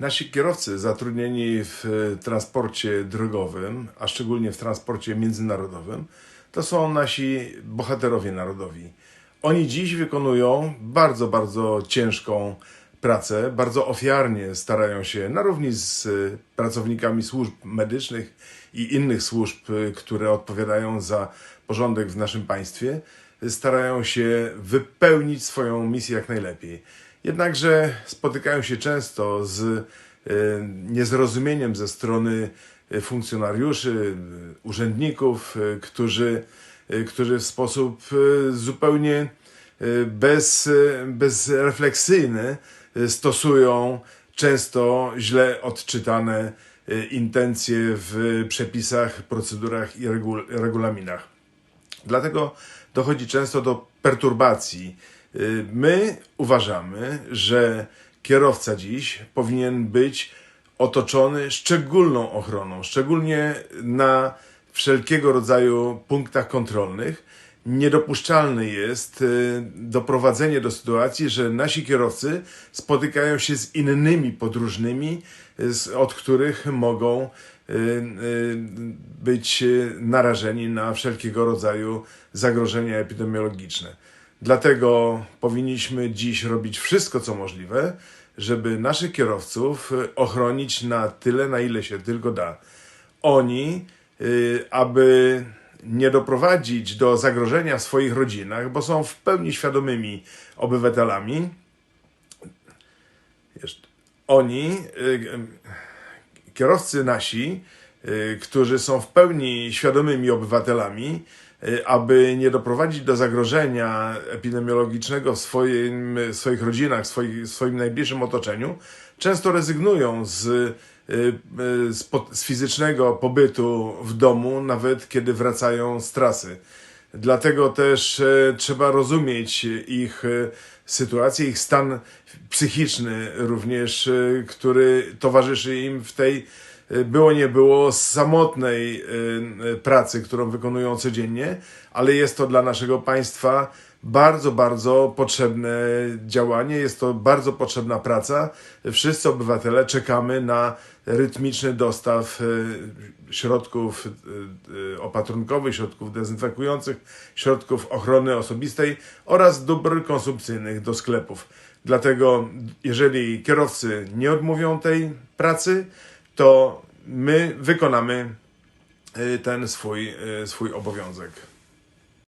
Nasi kierowcy zatrudnieni w e, transporcie drogowym, a szczególnie w transporcie międzynarodowym, to są nasi bohaterowie narodowi. Oni dziś wykonują bardzo, bardzo ciężką pracę, bardzo ofiarnie starają się, na równi z e, pracownikami służb medycznych i innych służb, e, które odpowiadają za porządek w naszym państwie, starają się wypełnić swoją misję jak najlepiej. Jednakże spotykają się często z e, niezrozumieniem ze strony e, funkcjonariuszy, e, urzędników, którzy, którzy w sposób zupełnie bez, bezrefleksyjny stosują często źle odczytane intencje w przepisach, procedurach i regu- regulaminach. Dlatego dochodzi często do perturbacji. Y, My uważamy, że kierowca dziś powinien być otoczony szczególną ochroną, szczególnie na wszelkiego rodzaju punktach kontrolnych. Niedopuszczalne jest y, doprowadzenie do sytuacji, że nasi kierowcy spotykają się z innymi podróżnymi, y, od których mogą być narażeni na wszelkiego rodzaju zagrożenia epidemiologiczne. Dlatego powinniśmy dziś robić wszystko, co możliwe, żeby naszych kierowców y, ochronić na tyle, na ile się tylko da. Oni, y, aby nie doprowadzić do zagrożenia w swoich rodzinach, bo są w pełni świadomymi obywatelami, oni, y, kierowcy nasi, którzy są w pełni świadomymi obywatelami, aby nie doprowadzić do zagrożenia epidemiologicznego w swoim, w swoich rodzinach, w swoich, w swoim najbliższym otoczeniu, często rezygnują z, y, y, z, z fizycznego pobytu w domu, nawet kiedy wracają z trasy. Dlatego też trzeba rozumieć ich sytuację, ich stan psychiczny również, który towarzyszy im w tej było nie było samotnej e, e, pracy, którą wykonują codziennie, ale jest to dla naszego państwa bardzo, bardzo potrzebne działanie, jest to bardzo potrzebna praca. Wszyscy obywatele czekamy na rytmiczny dostaw środków opatrunkowych, środków dezynfekujących, środków ochrony osobistej oraz dóbr konsumpcyjnych do sklepów. Dlatego, jeżeli kierowcy nie odmówią tej pracy, to my wykonamy e, ten swój, e, swój obowiązek.